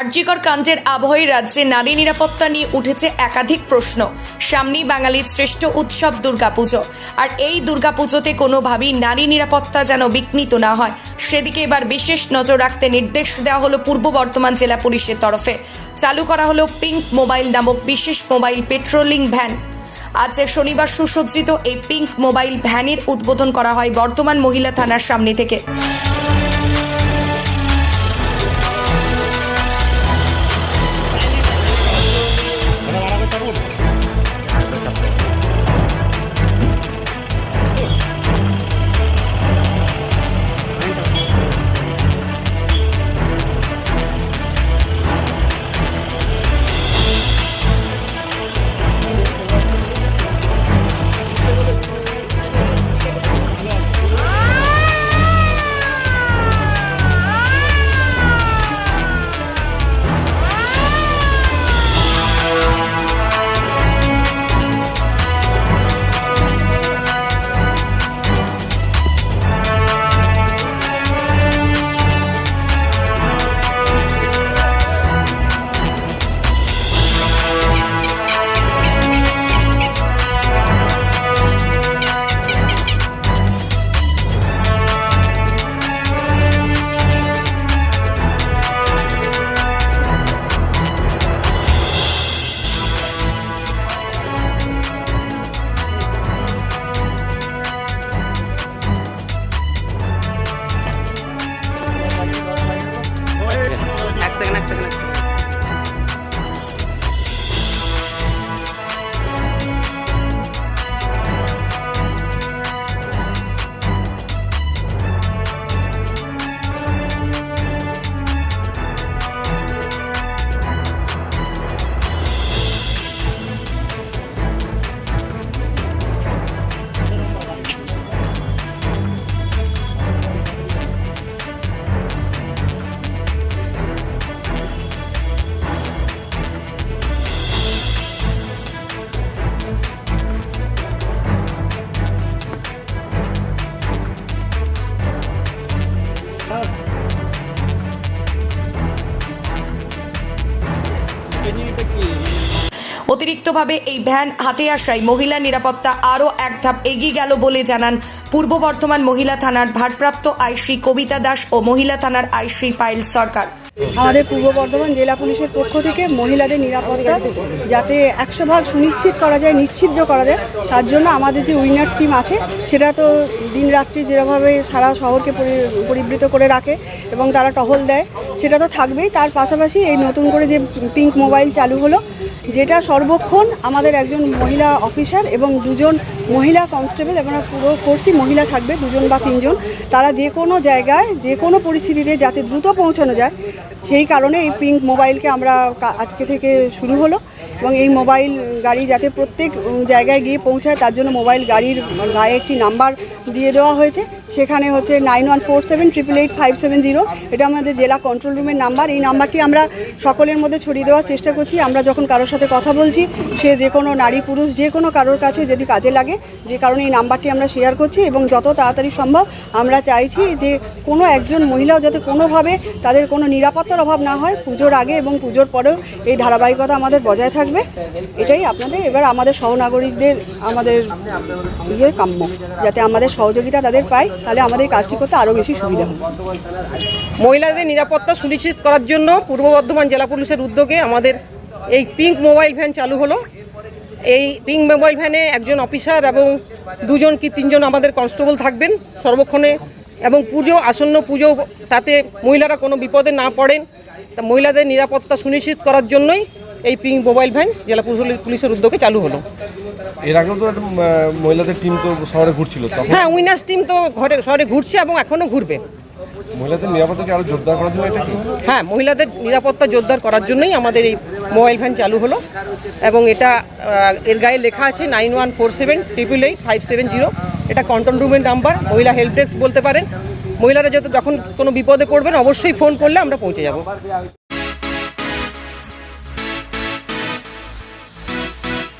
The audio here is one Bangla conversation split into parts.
আর্যিকর কাণ্ডের আবহে রাজ্যে নারী নিরাপত্তা নিয়ে উঠেছে একাধিক প্রশ্ন। সামনেই বাঙালির শ্রেষ্ঠ উৎসব দুর্গাপুজো। আর এই দুর্গাপুজোতে কোনোভাবেই নারী নিরাপত্তা যেন বিঘ্নিত না হয়। সেদিকে এবার বিশেষ নজর রাখতে নির্দেশ দেওয়া হলো পূর্ব বর্ধমান জেলা পুলিশের তরফে। চালু করা হলো পিঙ্ক মোবাইল নামক বিশেষ মোবাইল পেট্রোলিং ভ্যান। আজ শনিবার সুসজ্জিত এই পিঙ্ক মোবাইল ভ্যানের উদ্বোধন করা হয় বর্তমান মহিলা থানার সামনে থেকে। অতিরিক্তভাবে এই ভ্যান হাতে আসায় মহিলা নিরাপত্তা আরও এক ধাপ এগিয়ে গেল বলে জানান পূর্ব বর্ধমান মহিলা থানার ভারপ্রাপ্ত আইশ্রী কবিতা দাস ও মহিলা থানার আইশ্রী পায়েল সরকার। আমাদের পূর্ব বর্ধমান জেলা পুলিশের পক্ষ থেকে মহিলাদের নিরাপত্তা যাতে একশো ভাগ সুনিশ্চিত করা যায়, নিশ্চিদ্র করা যায়, তার জন্য আমাদের যে উইনার্স টিম আছে, সেটা তো দিনরাত্রি যেভাবে সারা শহরকে পরি- পরিবৃত করে রাখে এবং তারা টহল দেয়, সেটা তো থাকবেই। তার পাশাপাশি এই নতুন করে যে পিঙ্ক মোবাইল চালু হলো যেটা সর্বক্ষণ আমাদের একজন মহিলা অফিসার এবং দুজন মহিলা কনস্টেবল, এবং পুরো কোর্সই মহিলা থাকবে, দুজন বা তিনজন, তারা যে কোনো জায়গায়, যে কোনো পরিস্থিতিতে যাতে দ্রুত পৌঁছানো যায়, সেই কারণে এই পিঙ্ক মোবাইলকে আমরা আজকে থেকে শুরু হলো, এবং এই মোবাইল গাড়ি যাতে প্রত্যেক জায়গায় গিয়ে পৌঁছায়, তার জন্য মোবাইল গাড়ির গায়ে একটি নাম্বার দিয়ে দেওয়া হয়েছে। সেখানে হচ্ছে nine one four seven triple eight five seven zero. এটা আমাদের জেলা কন্ট্রোল রুমের নাম্বার এই নাম্বারটি আমরা সকলের মধ্যে ছড়িয়ে দেওয়ার চেষ্টা করছি। আমরা যখন কারোর সাথে কথা বলছি, সে যে কোনো নারী, পুরুষ, যে কোনো কারোর কাছে যদি কাজে লাগে, যে কারণে এই নাম্বারটি আমরা শেয়ার করছি এবং যত তাড়াতাড়ি সম্ভব আমরা চাইছি যে কোনো একজন মহিলাও যাতে কোনোভাবে তাদের কোনো নিরাপত্তার অভাব না হয়, পুজোর আগে এবং পুজোর পরেও এই ধারাবাহিকতা আমাদের বজায় থাকবে। এটাই আপনাদের। এবার আমাদের সহনাগরিকদের আমাদের ইয়ে কাম্য, যাতে আমাদের সহযোগিতা তাদের পাই তাহলে আমাদের কাজটি করতে আরও বেশি সুবিধা হবে। মহিলাদের নিরাপত্তা সুনিশ্চিত করার জন্য পূর্ব বর্ধমান জেলা পুলিশের উদ্যোগে আমাদের এই পিঙ্ক মোবাইল ভ্যান চালু হলো। এই পিঙ্ক মোবাইল ভ্যানে একজন অফিসার এবং দুজন কি তিনজন আমাদের কনস্টেবল থাকবেন সর্বক্ষণে এবং পুজো, আসন্ন পুজো তাতে মহিলারা কোনো বিপদে না পড়েন। তা মহিলাদের নিরাপত্তা সুনিশ্চিত করার জন্যই এই পিঙ্ক মোবাইল ভ্যান জেলা পুলিশ- পুলিশের উদ্যোগে চালু হলো। এর আগেও তো মহিলাদের টিম তো শহরে ঘুরছিল হ্যাঁ উইনার্স টিম তো ঘরে শহরে ঘুরছে এবং এখনও ঘুরবে। মহিলাদের নিরাপত্তাকে আরও জোরদার করার জন্য এটা কি? হ্যাঁ মহিলাদের নিরাপত্তা জোরদার করার জন্যই আমাদের এই মোবাইল ভ্যান চালু হলো। এবং এটা এর গায়ে লেখা আছে nine one four seven triple eight five seven zero এটা কন্ট্রোল রুমের নাম্বার মহিলা হেল্প ডেস্ক বলতে পারেন। মহিলারা যত যখন কোনো বিপদে পড়বেন অবশ্যই ফোন করলে আমরা পৌঁছে যাব।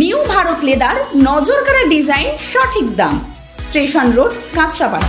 নিউ ভারত লেদার নজরকাড়া ডিজাইন সঠিক দাম। Station road Kanchrapara.